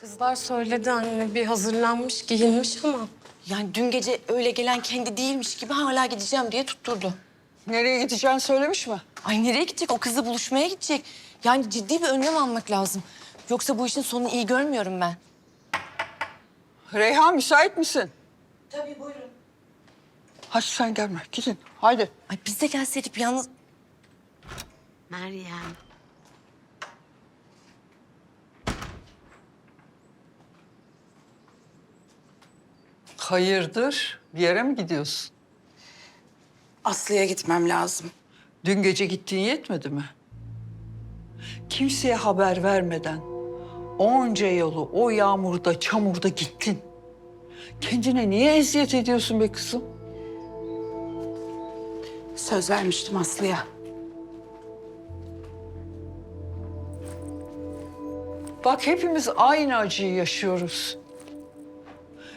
Kızlar söyledi anne bir hazırlanmış giyinmiş ama. Yani dün gece öyle gelen kendi değilmiş gibi hala gideceğim diye tutturdu. Nereye gideceğini söylemiş mi? Ay nereye gidecek? O kızla buluşmaya gidecek. Yani ciddi bir önlem almak lazım. Yoksa bu işin sonunu iyi görmüyorum ben. Reyhan müsait misin? Tabii buyurun. Hadi sen gelme. Gidin. Haydi. Ay biz de gelseydik yalnız... Meryem. Hayırdır? Bir yere mi gidiyorsun? Aslı'ya gitmem lazım. Dün gece gittiğin yetmedi mi? Kimseye haber vermeden onca yolu o yağmurda, çamurda gittin. Kendine niye eziyet ediyorsun be kızım? Söz vermiştim Aslı'ya. Bak hepimiz aynı acıyı yaşıyoruz.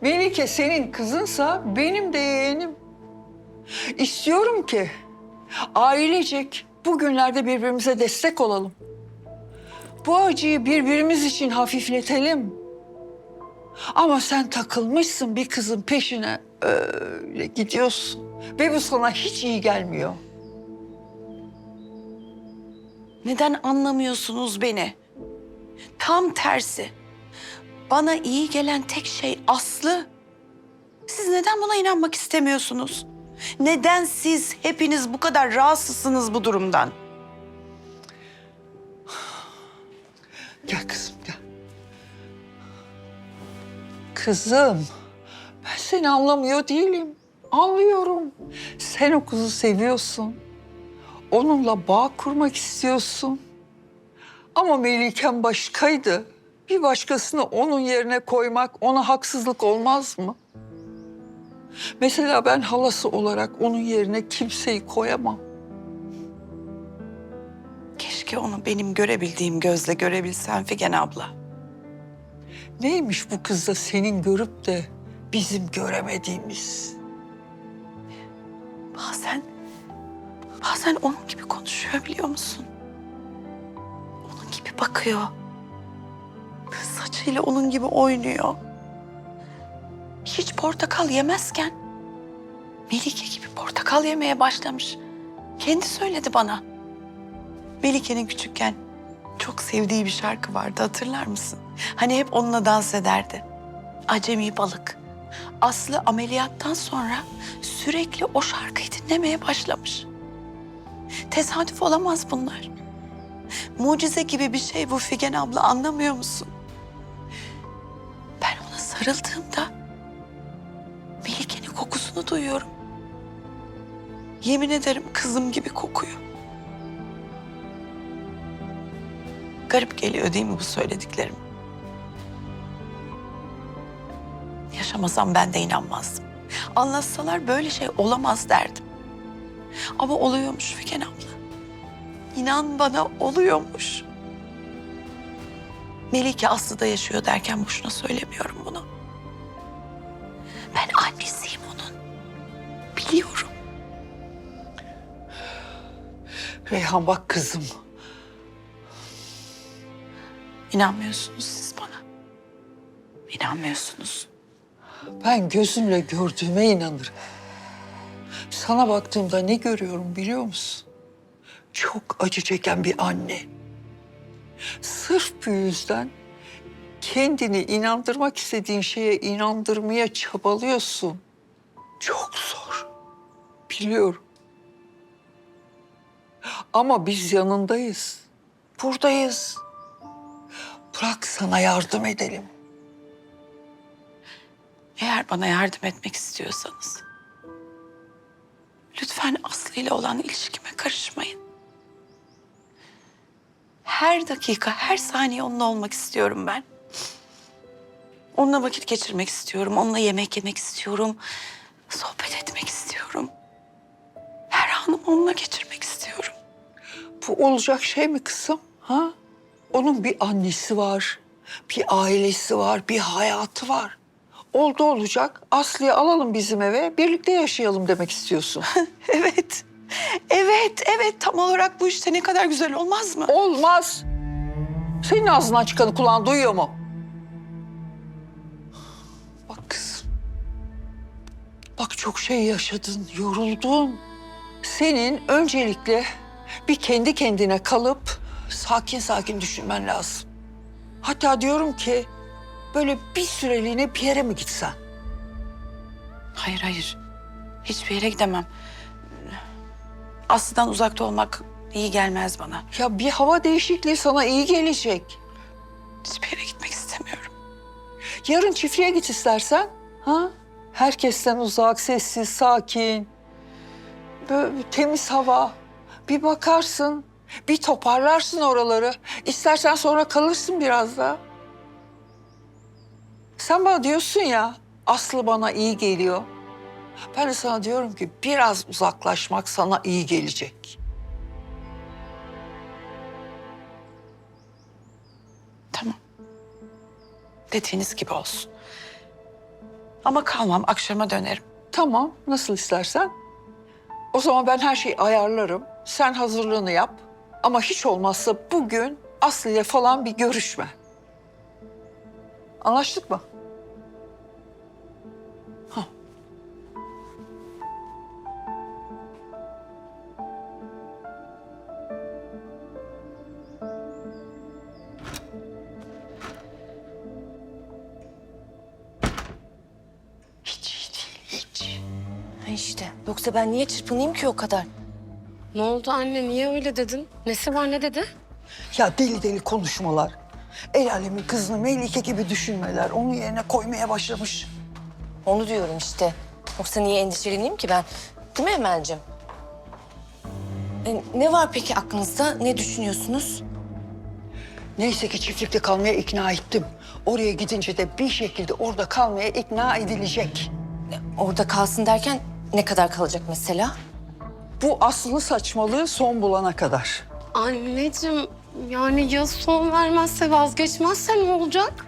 Melike senin kızınsa benim de yeğenim. İstiyorum ki ailecek bugünlerde birbirimize destek olalım. Bu acıyı birbirimiz için hafifletelim. Ama sen takılmışsın bir kızın peşine öyle gidiyorsun. Ve bu sana hiç iyi gelmiyor. Neden anlamıyorsunuz beni? Tam tersi. Bana iyi gelen tek şey Aslı. Siz neden buna inanmak istemiyorsunuz? Neden siz hepiniz bu kadar rahatsızsınız bu durumdan? Gel kızım gel. Kızım ben seni anlamıyor değilim. Anlıyorum. Sen o kızı seviyorsun. Onunla bağ kurmak istiyorsun. Ama Meliken başkaydı. Bir başkasını onun yerine koymak ona haksızlık olmaz mı? Mesela ben halası olarak onun yerine kimseyi koyamam. Keşke onu benim görebildiğim gözle görebilsen Figen abla. Neymiş bu kızda senin görüp de bizim göremediğimiz? Bazen, bazen onun gibi konuşuyor biliyor musun? Onun gibi bakıyor. Saçıyla onun gibi oynuyor. Hiç portakal yemezken Melike gibi portakal yemeye başlamış. Kendi söyledi bana. Melike'nin küçükken çok sevdiği bir şarkı vardı hatırlar mısın? Hani hep onunla dans ederdi. Acemi balık. Aslı ameliyattan sonra sürekli o şarkıyı dinlemeye başlamış. Tesadüf olamaz bunlar. Mucize gibi bir şey bu Figen abla anlamıyor musun? Sarıldığımda Melike'nin kokusunu duyuyorum. Yemin ederim kızım gibi kokuyor. Garip geliyor değil mi bu söylediklerim? Yaşamasam ben de inanmazdım. Anlatsalar böyle şey olamaz derdim. Ama oluyormuş Figen abla. İnan bana oluyormuş. Melike Aslı'da yaşıyor derken boşuna söylemiyorum bunu. Ben annesiyim onun. Biliyorum. Reyhan bak kızım. İnanmıyorsunuz siz bana. İnanmıyorsunuz. Ben gözümle gördüğüme inanırım. Sana baktığımda ne görüyorum biliyor musun? Çok acı çeken bir anne. Sırf bu yüzden kendini inandırmak istediğin şeye inandırmaya çabalıyorsun. Çok zor. Biliyorum. Ama biz yanındayız. Buradayız. Bırak sana yardım edelim. Eğer bana yardım etmek istiyorsanız... ...lütfen Aslı ile olan ilişkime karışmayın. Her dakika, her saniye onunla olmak istiyorum ben. Onunla vakit geçirmek istiyorum, onunla yemek yemek istiyorum. Sohbet etmek istiyorum. Her anımı onunla geçirmek istiyorum. Bu olacak şey mi kızım? Ha? Onun bir annesi var, bir ailesi var, bir hayatı var. Oldu olacak. Aslı'yı alalım bizim eve, birlikte yaşayalım demek istiyorsun. Evet, evet, evet. Tam olarak bu işte ne kadar güzel olmaz mı? Olmaz. Senin ağzından çıkanı kulağın duyuyor mu? Bak kızım. Bak çok şey yaşadın, yoruldun. Senin öncelikle bir kendi kendine kalıp sakin sakin düşünmen lazım. Hatta diyorum ki böyle bir süreliğine bir yere mi gitsen? Hayır hayır. Hiçbir yere gidemem. Aslı'dan uzakta olmak iyi gelmez bana. Ya bir hava değişikliği sana iyi gelecek. Hiçbir yere gitmek istemiyorum. Yarın çiftliğe git istersen. Ha? Herkesten uzak, sessiz, sakin. Böyle temiz hava. Bir bakarsın, bir toparlarsın oraları. İstersen sonra kalırsın biraz da. Sen bana diyorsun ya, Aslı bana iyi geliyor. Ben de sana diyorum ki biraz uzaklaşmak sana iyi gelecek. Tamam. Dediğiniz gibi olsun. Ama kalmam, akşama dönerim. Tamam, nasıl istersen. O zaman ben her şeyi ayarlarım. Sen hazırlığını yap. Ama hiç olmazsa bugün Aslı ile falan bir görüşme. Anlaştık mı? Yoksa ben niye çırpınayım ki o kadar? Ne oldu anne? Niye öyle dedin? Nesi var ne dedi? Ya deli deli konuşmalar. El alemin kızını Melike gibi düşünmeler. Onun yerine koymaya başlamış. Onu diyorum işte. Yoksa niye endişeleneyim ki ben? Değil mi Emel'cim? E, ne var peki aklınızda? Ne düşünüyorsunuz? Neyse ki çiftlikte kalmaya ikna ettim. Oraya gidince de bir şekilde orada kalmaya ikna edilecek. Orada kalsın derken ne kadar kalacak mesela? Bu Aslı saçmalığı son bulana kadar. Anneciğim yani ya son vermezse vazgeçmezse ne olacak?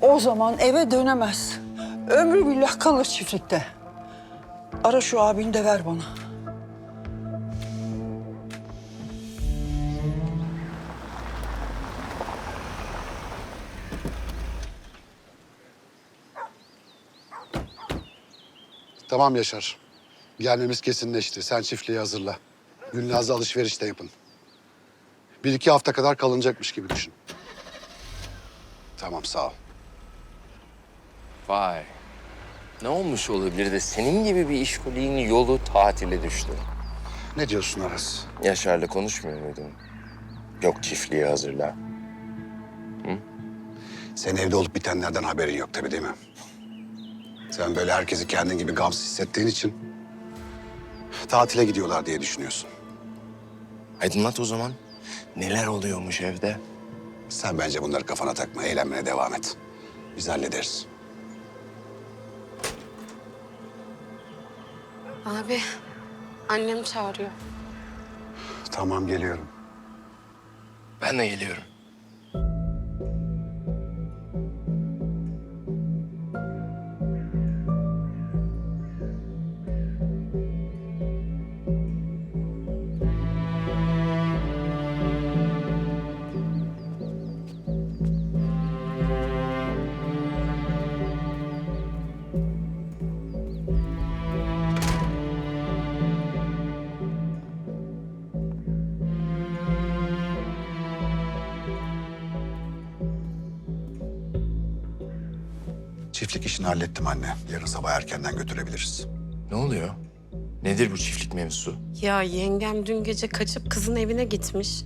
O zaman eve dönemez. Ömrü billah kalır çiftlikte. Ara şu abini de ver bana. Tamam Yaşar. Gelmemiz kesinleşti. Sen çiftliği hazırla. Gülnaz'la alışveriş de yapın. Bir iki hafta kadar kalınacakmış gibi düşün. Tamam sağ ol. Vay. Ne olmuş olabilir de senin gibi bir işkolinin yolu tatile düştü. Ne diyorsun Aras? Yaşar'la konuşmuyor muydun? Yok çiftliği hazırla. Senin evde olup bitenlerden haberin yok tabii değil mi? Sen böyle herkesi kendin gibi gamsız hissettiğin için... ...tatile gidiyorlar diye düşünüyorsun. Aydınlat o zaman. Neler oluyormuş evde? Sen bence bunları kafana takma, eğlenmeye devam et. Biz hallederiz. Abi annem çağırıyor. Tamam geliyorum. Ben de geliyorum. Çiftlik işini hallettim anne. Yarın sabah erkenden götürebiliriz. Ne oluyor? Nedir bu çiftlik mevzusu? Ya yengem dün gece kaçıp kızın evine gitmiş.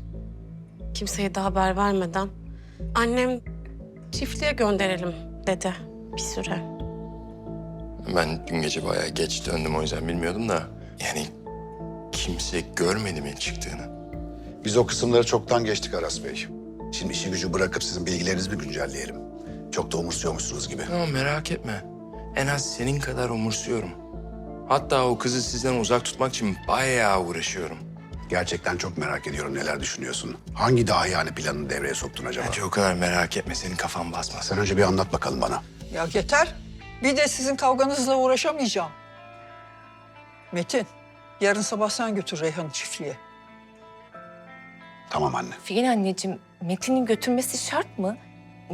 Kimseye de haber vermeden. Annem çiftliğe gönderelim dedi bir süre. Ben dün gece bayağı geç döndüm o yüzden bilmiyordum da. Yani kimse görmedi mi çıktığını? Biz o kısımları çoktan geçtik Aras Bey. Şimdi işi gücü bırakıp sizin bilgilerinizi bir güncelleyelim. Çok da umursuyormuşsunuz gibi. Tamam merak etme. En az senin kadar umursuyorum. Hatta o kızı sizden uzak tutmak için bayağı uğraşıyorum. Gerçekten çok merak ediyorum neler düşünüyorsun. Hangi daha yani planını devreye soktun acaba? Bence o kadar merak etme senin kafan basmasın. Sen önce bir anlat bakalım bana. Ya yeter. Bir de sizin kavganızla uğraşamayacağım. Metin, yarın sabah sen götür Reyhan'ı çiftliğe. Tamam anne. Figen anneciğim, Metin'in götürmesi şart mı?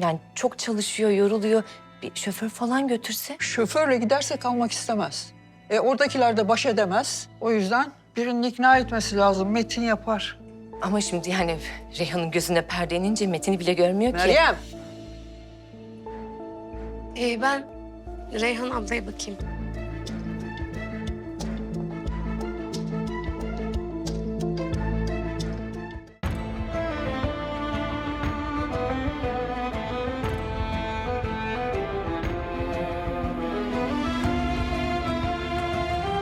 Yani çok çalışıyor, yoruluyor. Bir şoför falan götürse? Şoförle giderse kalmak istemez. E oradakiler de baş edemez. O yüzden birinin ikna etmesi lazım. Metin yapar. Ama şimdi yani Reyhan'ın gözüne perde inince Metin'i bile görmüyor ki. Meryem. Ee, ben Reyhan ablaya bakayım.